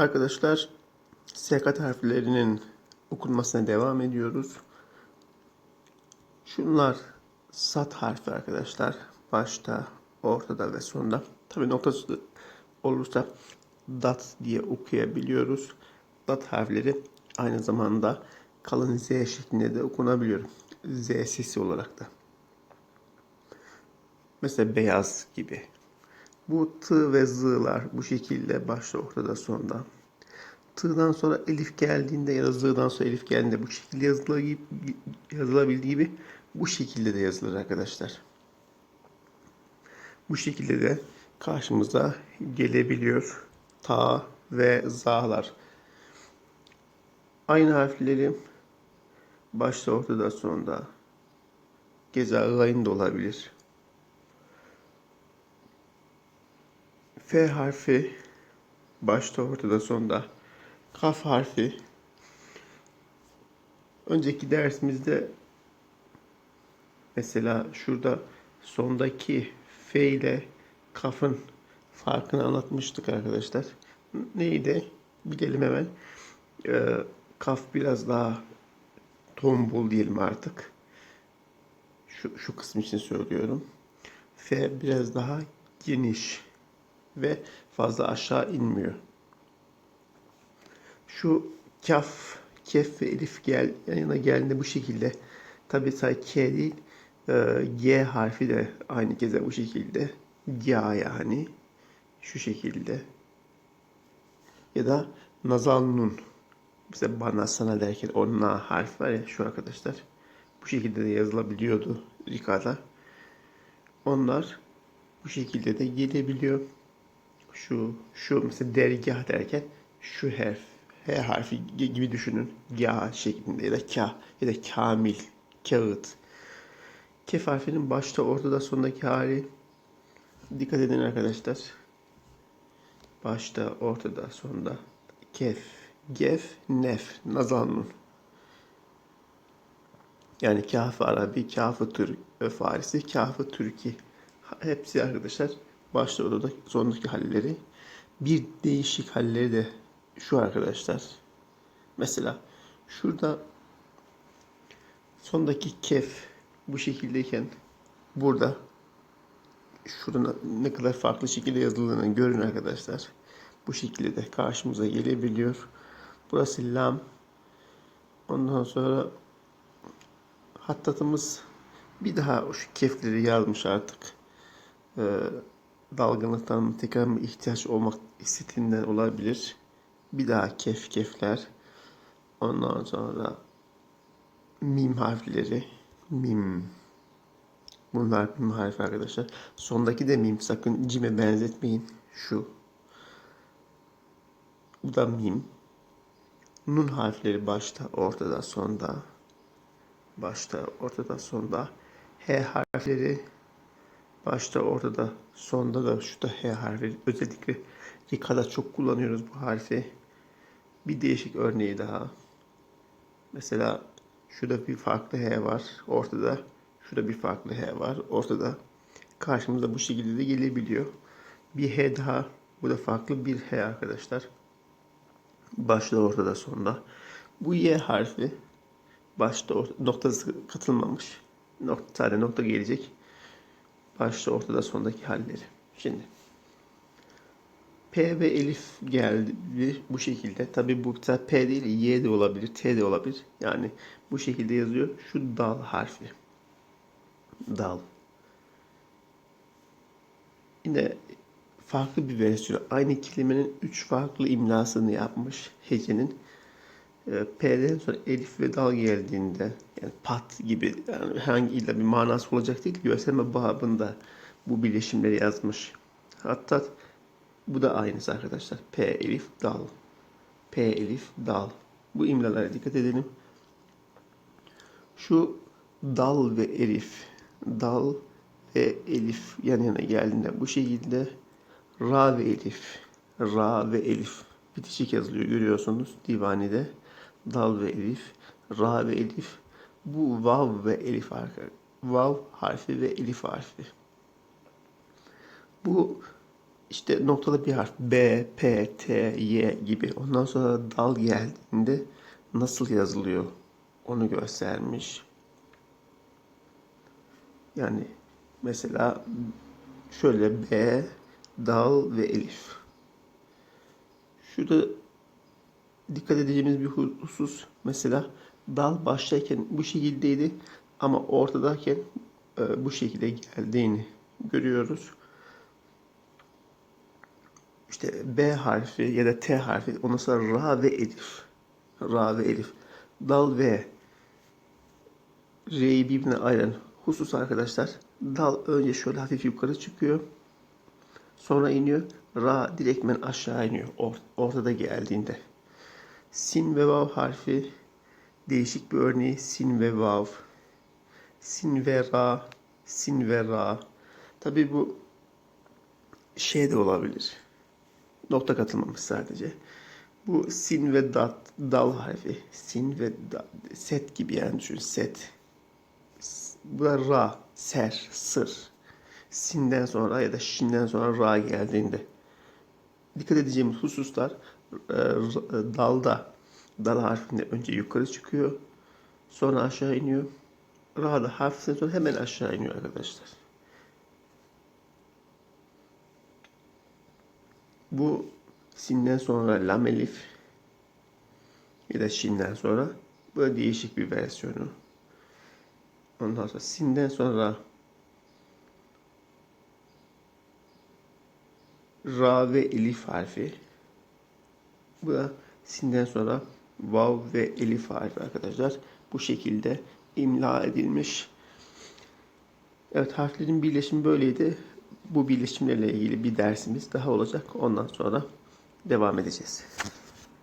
Arkadaşlar sekat harflerinin okunmasına devam ediyoruz. Şunlar sat harfi arkadaşlar. Başta, ortada ve sonda. Tabi noktası olursa dat diye okuyabiliyoruz. Dat harfleri aynı zamanda kalın Z şeklinde de okunabiliyor. Z sesi olarak da. Mesela beyaz gibi. Bu t ve z'lar bu şekilde başta ortada sonda. T'dan sonra elif geldiğinde ya da z'dan sonra elif geldiğinde bu şekilde yazılabil- yazılabildiği gibi bu şekilde de yazılır arkadaşlar. Bu şekilde de karşımıza gelebiliyor. Ta ve za'lar. Aynı harfleri başta ortada sonda gayın da olabilir. F harfi başta ortada sonda. Kaf harfi önceki dersimizde mesela şurada sondaki F ile kafın farkını anlatmıştık arkadaşlar. Neydi? Bilelim hemen. Ee, kaf biraz daha tombul diyelim artık. Şu, şu kısım için söylüyorum. F biraz daha geniş ve fazla aşağı inmiyor. Şu kaf, kef ve elif gel yan yana geldiğinde bu şekilde. Tabi sadece K değil, e, G harfi de aynı keza bu şekilde. Ya yani şu şekilde. Ya da nazal nun. Mesela bana sana derken o na harfi var ya şu arkadaşlar. Bu şekilde de yazılabiliyordu Rika'da. Onlar bu şekilde de gelebiliyor. Şu, şu mesela dergah derken şu harf, H harfi gibi düşünün. Ga şeklinde ya da ka ya da kamil, kağıt. Kef harfinin başta, ortada, sondaki hali. Dikkat edin arkadaşlar. Başta, ortada, sonda. Kef, gef, nef, nazanun. Yani kafı Arabi, kafı Türk, Farisi, kafı Türki. Hepsi arkadaşlar başta ortada sondaki halleri. Bir değişik halleri de şu arkadaşlar. Mesela şurada sondaki kef bu şekildeyken burada şurada ne kadar farklı şekilde yazıldığını görün arkadaşlar. Bu şekilde de karşımıza gelebiliyor. Burası lam. Ondan sonra hattatımız bir daha şu kefleri yazmış artık. Ee, dalgınlıktan tekrar bir ihtiyaç olmak istediğinden olabilir. Bir daha kef kefler. Ondan sonra mim harfleri. Mim. Bunlar mim harfi arkadaşlar. Sondaki de mim. Sakın cime benzetmeyin. Şu. Bu da mim. Nun harfleri başta, ortada, sonda. Başta, ortada, sonda. H harfleri başta, ortada, sonda da şu da H harfi. Özellikle Rika'da çok kullanıyoruz bu harfi. Bir değişik örneği daha. Mesela şurada bir farklı H var ortada. Şurada bir farklı H var ortada. Karşımıza bu şekilde de gelebiliyor. Bir H daha. Bu da farklı bir H arkadaşlar. Başta ortada sonda. Bu Y harfi başta noktası katılmamış. Nokta, sadece nokta gelecek. Başta ortada sondaki halleri. Şimdi P ve Elif geldi bu şekilde. Tabi bu P değil Y de olabilir, T de olabilir. Yani bu şekilde yazıyor. Şu dal harfi. Dal. Yine farklı bir versiyon. Aynı kelimenin üç farklı imlasını yapmış hecenin. Ee, P'den sonra elif ve dal geldiğinde yani pat gibi yani herhangi illa bir manası olacak değil. Gösterme babında bu birleşimleri yazmış. Hatta bu da aynısı arkadaşlar. P elif dal. P elif dal. Bu imlalara dikkat edelim. Şu dal ve elif. Dal ve elif yan yana geldiğinde bu şekilde ra ve elif. Ra ve elif bitişik yazılıyor görüyorsunuz divanede. Dal ve elif. Ra ve elif. Bu vav ve elif harfi. Vav harfi ve elif harfi. Bu işte noktalı bir harf B, P, T, Y gibi. Ondan sonra dal geldiğinde nasıl yazılıyor onu göstermiş. Yani mesela şöyle B, dal ve elif. Şurada dikkat edeceğimiz bir husus mesela dal baştayken bu şekildeydi ama ortadayken e, bu şekilde geldiğini görüyoruz. İşte B harfi ya da T harfi ondan sonra Ra ve Elif. Ra ve Elif. Dal ve R'yi birbirine ayıran husus arkadaşlar. Dal önce şöyle hafif yukarı çıkıyor. Sonra iniyor. Ra direktmen aşağı iniyor. Or- ortada geldiğinde. Sin ve vav harfi değişik bir örneği. Sin ve vav. Sin ve ra. Sin ve ra. Tabi bu şey de olabilir. Nokta katılmamış sadece. Bu sin ve dat, dal harfi. Sin ve da, set gibi yani düşün. Set. Bu da ra, ser, sır. Sinden sonra ya da şinden sonra ra geldiğinde. Dikkat edeceğimiz hususlar e, r- dalda, dal harfinde önce yukarı çıkıyor. Sonra aşağı iniyor. Ra da harfinden sonra hemen aşağı iniyor arkadaşlar. Bu sinden sonra lam elif ya da şinden sonra böyle değişik bir versiyonu. Ondan sonra sinden sonra ra ve elif harfi. Bu da sinden sonra vav ve elif harfi arkadaşlar. Bu şekilde imla edilmiş. Evet harflerin birleşimi böyleydi. Bu birleşimlerle ilgili bir dersimiz daha olacak. Ondan sonra devam edeceğiz.